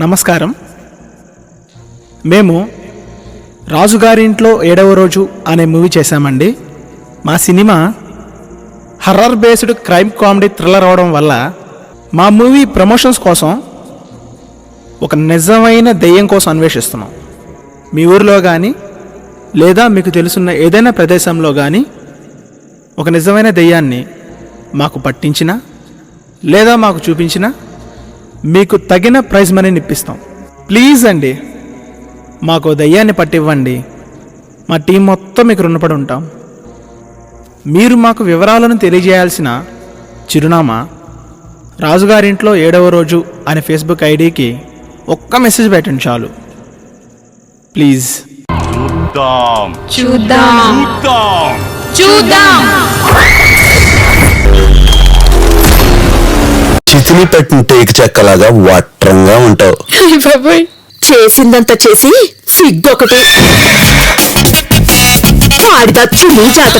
నమస్కారం. మేము రాజుగారింట్లో ఏడవ రోజు అనే మూవీ చేశామండి. మా cinema horror based crime comedy thriller అవడం వల్ల మా మూవీ ప్రమోషన్స్ కోసం ఒక నిజమైన దెయ్యం కోసం అన్వేషిస్తున్నాం. మీ ఊరిలో కానీ లేదా మీకు తెలుసున్న ఏదైనా ప్రదేశంలో కానీ ఒక నిజమైన దెయ్యాన్ని మాకు పట్టించినా లేదా మాకు చూపించినా మీకు తగిన ప్రైజ్ మనీని ఇప్పిస్తాం. ప్లీజ్ అండి మాకు దయ్యాన్ని పట్టివ్వండి. మా టీం మొత్తం మీకు రుణపడి ఉంటాం. మీరు మాకు వివరాలను తెలియజేయాల్సిన చిరునామా రాజుగారింట్లో ఏడవ రోజు అనే ఫేస్బుక్ ఐడికి ఒక్క మెసేజ్ పెట్టండి చాలు. ప్లీజ్. చూద్దాం. చూద్దాం. చూద్దాం. చితిని పెట్టిన టేక్ చెక్కలాగా వట్రంగా ఉంటావు. బాబాయ్. చేసిందంతా చేసి సిగ్గొకటి. ఆడిదచ్చు నీ జాతకం